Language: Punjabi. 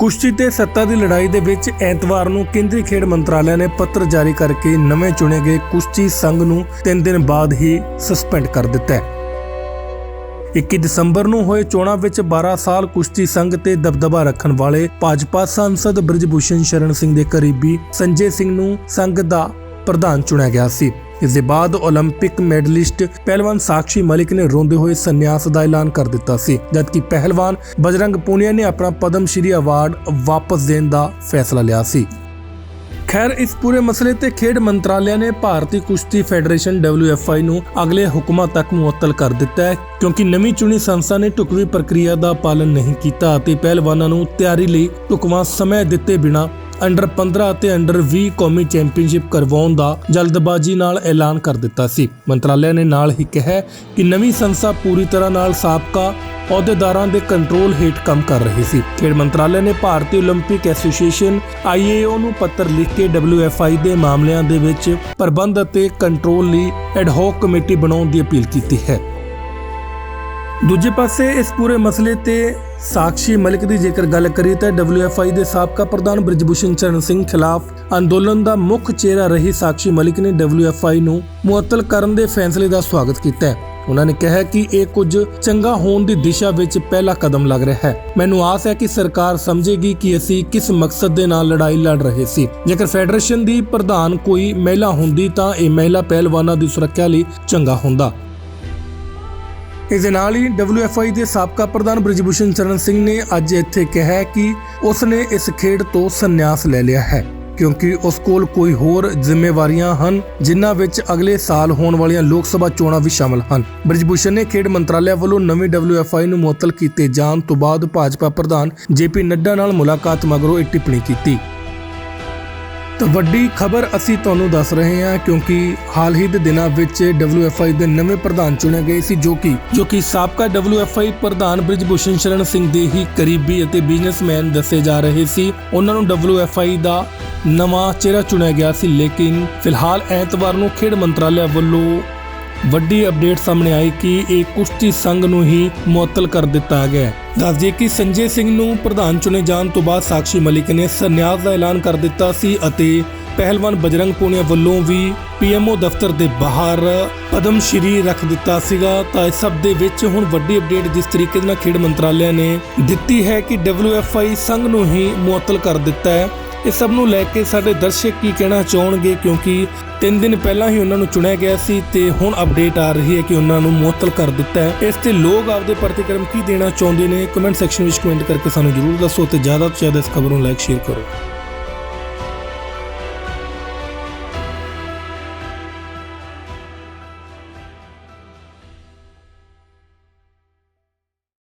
ਕੁਸ਼ਤੀ ਤੇ ਸੱਤਾ ਦੀ ਲੜਾਈ ਦੇ ਵਿੱਚ ਐਤਵਾਰ ਨੂੰ ਕੇਂਦਰੀ ਖੇਡ ਮੰਤਰਾਲੇ ਨੇ ਪੱਤਰ ਜਾਰੀ ਕਰਕੇ ਨਵੇਂ ਚੁਣੇ ਗਏ ਕੁਸ਼ਤੀ ਸੰਘ ਨੂੰ 3 ਦਿਨ ਬਾਅਦ ਹੀ ਸਸਪੈਂਡ ਕਰ ਦਿੱਤਾ ਹੈ। 21 ਦਸੰਬਰ ਨੂੰ ਹੋਏ ਚੋਣਾਂ ਵਿੱਚ 12 ਸਾਲ ਕੁਸ਼ਤੀ ਸੰਘ ਤੇ ਦਬਦਬਾ ਰੱਖਣ ਵਾਲੇ ਭਾਜਪਾ ਸੰਸਦ ਬ੍ਰਿਜਭੂਸ਼ਣ ਸ਼ਰਨ ਸਿੰਘ ਦੇ ਕਰੀਬੀ ਸੰਜੇ ਸਿੰਘ ਨੂੰ ਸੰਘ ਦਾ ਪ੍ਰਧਾਨ ਚੁਣਿਆ ਗਿਆ ਸੀ। ਇਸ ਦੇ ਬਾਅਦ 올림픽 ਮੈਡਲਿਸਟ ਪਹਿਲਵਾਨ ਸਾਕਸ਼ੀ ਮਲਿਕ ਨੇ ਰੋਂਦੇ ਹੋਏ ਸੰਨਿਆਸ ਦਾ ਐਲਾਨ ਕਰ ਦਿੱਤਾ ਸੀ ਜਦਕਿ ਪਹਿਲਵਾਨ ਬਜਰੰਗ ਪੂਨੀਆ ਨੇ ਆਪਣਾ ਪਦਮ ਸ਼੍ਰੀ ਅਵਾਰਡ ਵਾਪਸ ਦੇਣ ਦਾ ਫੈਸਲਾ ਲਿਆ ਸੀ ਖੈਰ ਇਸ ਪੂਰੇ ਮਸਲੇ ਤੇ ਖੇਡ ਮੰਤਰਾਲਿਆ ਨੇ ਭਾਰਤੀ ਕੁਸ਼ਤੀ ਫੈਡਰੇਸ਼ਨ WFI ਨੂੰ ਅਗਲੇ ਹੁਕਮਾਂ ਤੱਕ ਮੁਅੱਤਲ ਕਰ ਦਿੱਤਾ ਹੈ ਕਿਉਂਕਿ ਨਵੀਂ ਚੁਣੀ ਸੰਸਥਾ ਨੇ ਢੁਕਵੀਂ ਪ੍ਰਕਿਰਿਆ ਦਾ ਪਾਲਨ ਨਹੀਂ ਕੀਤਾ ਅਤੇ ਪਹਿਲਵਾਨਾਂ ਨੂੰ ਤਿਆਰੀ ਲਈ ਢੁਕਵਾਂ ਸਮੇਂ ਦਿੱਤੇ ਬਿਨਾ ਅੰਡਰ 15 ਅਤੇ ਅੰਡਰ 20 ਕੌਮੀ ਚੈਂਪੀਅਨਸ਼ਿਪ ਕਰਵਾਉਣ ਦਾ ਜਲਦਬਾਜ਼ੀ ਨਾਲ ਐਲਾਨ ਕਰ ਦਿੱਤਾ ਸੀ ਮੰਤਰਾਲਿਆ ਨੇ ਨਾਲ ਹੀ ਕਿਹਾ ਕਿ ਨਵੀਂ ਸੰਸਥਾ ਪੂਰੀ ਤਰ੍ਹਾਂ ਨਾਲ ਸਾਬਕਾ ਅਹੁਦੇਦਾਰਾਂ ਦੇ ਕੰਟਰੋਲ ਹੇਠ ਕੰਮ ਕਰ ਰਹੀ ਸੀ ਖੇਡ ਮੰਤਰਾਲੇ ਨੇ ਭਾਰਤੀ 올림픽 ਐਸੋਸੀਏਸ਼ਨ IAO ਨੂੰ ਪੱਤਰ ਲਿਖ ਕੇ WFI ਦੇ ਮਾਮਲਿਆਂ ਦੇ ਵਿੱਚ ਪ੍ਰਬੰਧ ਅਤੇ ਕੰਟਰੋਲ ਲਈ ਐਡ ਹੌਕ ਕਮੇਟੀ ਬਣਾਉਣ ਦੀ ਅਪੀਲ ਕੀਤੀ ਹੈ ਦੂਜੇ ਪਾਸੇ ਇਸ ਪੂਰੇ ਮਸਲੇ ਤੇ ਸਾਕਸ਼ੀ ਮਲਿਕ ਦੀ ਜੇਕਰ ਗੱਲ ਕਰੀ ਤਾਂ WFI ਦੇ ਸਾਬਕਾ ਪ੍ਰਧਾਨ ਬ੍ਰਿਜਭੂਸ਼ਣ ਚਰਨ ਸਿੰਘ ਖਿਲਾਫ ਅੰਦੋਲਨ ਦਾ ਮੁੱਖ ਚਿਹਰਾ ਰਹੀ ਸਾਕਸ਼ੀ ਮਲਿਕ ਨੇ WFI ਨੂੰ ਮੁਅੱਤਲ ਕਰਨ ਦੇ ਫੈਸਲੇ ਦਾ ਸਵਾਗਤ ਕੀਤਾ ਹੈ। ਉਹਨਾਂ ਨੇ ਕਿਹਾ ਕਿ ਇਹ ਕੁਝ ਚੰਗਾ ਹੋਣ ਦੀ ਦਿਸ਼ਾ ਵਿੱਚ ਪਹਿਲਾ ਕਦਮ ਲੱਗ ਰਿਹਾ ਹੈ। ਮੈਨੂੰ ਆਸ ਹੈ ਕਿ ਸਰਕਾਰ ਸਮਝੇਗੀ ਕਿ ਅਸੀਂ ਕਿਸ ਮਕਸਦ ਦੇ ਨਾਲ ਲੜਾਈ ਲੜ ਰਹੇ ਸੀ। ਜੇਕਰ ਫੈਡਰੇਸ਼ਨ ਦੀ ਪ੍ਰਧਾਨ ਕੋਈ ਮਹਿਲਾ ਹੁੰਦੀ ਤਾਂ ਇਹ ਮਹਿਲਾ ਪਹਿਲਵਾਨਾਂ ਦੀ ਸੁਰੱਖਿਆ ਲਈ ਚੰਗਾ ਹੁੰਦਾ। ਇਸ ਦੇ ਨਾਲ ਹੀ WFI ਦੇ ਸਾਬਕਾ ਪ੍ਰਧਾਨ ਬ੍ਰਿਜਭੂਸ਼ਣ ਚਰਨ ਸਿੰਘ ਨੇ ਅੱਜ ਇੱਥੇ ਕਿਹਾ ਕਿ ਉਸ ਨੇ ਇਸ ਖੇਡ ਤੋਂ ਸੰਨਿਆਸ ਲੈ ਲਿਆ ਹੈ, ਕਿਉਂਕਿ ਉਸ ਕੋਲ ਕੋਈ ਹੋਰ ਜ਼ਿੰਮੇਵਾਰੀਆਂ ਹਨ, ਜਿਨ੍ਹਾਂ ਵਿੱਚ ਅਗਲੇ ਸਾਲ ਹੋਣ ਵਾਲੀਆਂ ਲੋਕ ਸਭਾ ਚੋਣਾਂ ਵੀ ਸ਼ਾਮਲ ਹਨ। ਬ੍ਰਿਜਭੂਸ਼ਣ ਨੇ ਖੇਡ ਮੰਤਰਾਲੇ ਵੱਲੋਂ ਨਵੀਂ WFI ਨੂੰ ਮੁਅੱਤਲ ਕੀਤੇ ਜਾਣ ਤੋਂ ਬਾਅਦ ਭਾਜਪਾ ਪ੍ਰਧਾਨ ਜੇਪੀ ਨੱਡਾ ਨਾਲ ਮੁਲਾਕਾਤ ਮਗਰੋਂ ਇਹ ਟਿੱਪਣੀ ਕੀਤੀ। ਤਾਂ ਵੱਡੀ ਖਬਰ ਅਸੀਂ ਤੁਹਾਨੂੰ ਦੱਸ ਰਹੇ ਹਾਂ ਕਿਉਂਕਿ ਹਾਲ ਹੀ ਦੇ ਦਿਨਾਂ ਵਿੱਚ WFI ਦੇ ਨਵੇਂ ਪ੍ਰਧਾਨ ਚੁਣੇ ਗਏ ਸੀ ਜੋ ਕਿ ਜੋ ਕਿ ਸਾਬਕਾ WFI ਪ੍ਰਧਾਨ ਬ੍ਰਿਜਭੂਸ਼ਣ ਸ਼ਰਨ ਸਿੰਘ ਦੇ ਹੀ ਕਰੀਬੀ ਅਤੇ ਬਿਜ਼ਨਸਮੈਨ ਦੱਸੇ ਜਾ ਰਹੇ ਸੀ। ਉਹਨਾਂ ਨੂੰ WFI ਦਾ ਨਵਾਂ ਚਿਹਰਾ ਚੁਣਿਆ ਗਿਆ ਸੀ। ਲੇਕਿਨ ਫਿਲਹਾਲ ਐਤਵਾਰ ਨੂੰ ਖੇਡ ਮੰਤਰਾਲੇ ਵੱਲੋਂ ਵੱਡੀ ਅਪਡੇਟ ਸਾਹਮਣੇ ਆਈ ਕਿ ਇਹ ਕੁਸ਼ਤੀ ਸੰਘ ਨੂੰ ਹੀ ਮੁਅੱਤਲ ਕਰ ਦਿੱਤਾ ਗਿਆ ਹੈ। ਦੱਸ ਦਈਏ ਕਿ ਸੰਜੇ ਸਿੰਘ ਨੂੰ ਪ੍ਰਧਾਨ ਚੁਣੇ ਜਾਣ ਤੋਂ ਬਾਅਦ ਸਾਕਸ਼ੀ ਮਲਿਕ ਨੇ ਸੰਨਿਆਸ ਦਾ ਐਲਾਨ ਕਰ ਦਿੱਤਾ ਸੀ ਅਤੇ ਪਹਿਲਵਾਨ ਬਜਰੰਗ ਪੂਨੀਆ ਵੱਲੋਂ ਵੀ ਪੀਐਮਓ ਦਫ਼ਤਰ ਦੇ ਬਾਹਰ ਪਦਮ ਸ਼੍ਰੀ ਰੱਖ ਦਿੱਤਾ ਸੀਗਾ। ਤਾਂ ਇਸ ਸਭ ਦੇ ਵਿੱਚ ਹੁਣ ਵੱਡੀ ਅਪਡੇਟ ਜਿਸ ਤਰੀਕੇ ਨਾਲ ਖੇਡ ਮੰਤਰਾਲਿਆ ਨੇ ਦਿੱਤੀ ਹੈ ਕਿ WFI ਸੰਘ ਨੂੰ ਹੀ ਮੁਅੱਤਲ ਕਰ ਦਿੱਤਾ ਹੈ। ਇਹ ਸਭ ਨੂੰ ਲੈ ਕੇ ਸਾਡੇ ਦਰਸ਼ਕ ਕੀ ਕਹਿਣਾ ਚਾਹਣਗੇ? ਕਿਉਂਕਿ 3 ਦਿਨ ਪਹਿਲਾਂ ਹੀ ਉਹਨਾਂ ਨੂੰ ਚੁਣਿਆ ਗਿਆ ਸੀ ਤੇ ਹੁਣ ਅਪਡੇਟ ਆ ਰਹੀ ਹੈ ਕਿ ਉਹਨਾਂ ਨੂੰ ਮੁਅੱਤਲ ਕਰ ਦਿੱਤਾ ਹੈ। ਇਸ ਤੇ ਲੋਕ ਆਪਦੇ ਪ੍ਰਤੀਕਰਮ ਕੀ ਦੇਣਾ ਚਾਹੁੰਦੇ ਨੇ? ਕਮੈਂਟ ਸੈਕਸ਼ਨ ਵਿੱਚ ਕਮੈਂਟ ਕਰਕੇ ਸਾਨੂੰ ਜਰੂਰ ਦੱਸੋ ਤੇ ਜ਼ਿਆਦਾ ਤੋਂ ਜ਼ਿਆਦਾ ਇਸ ਖਬਰ ਨੂੰ ਲਾਈਕ ਸ਼ੇਅਰ ਕਰੋ।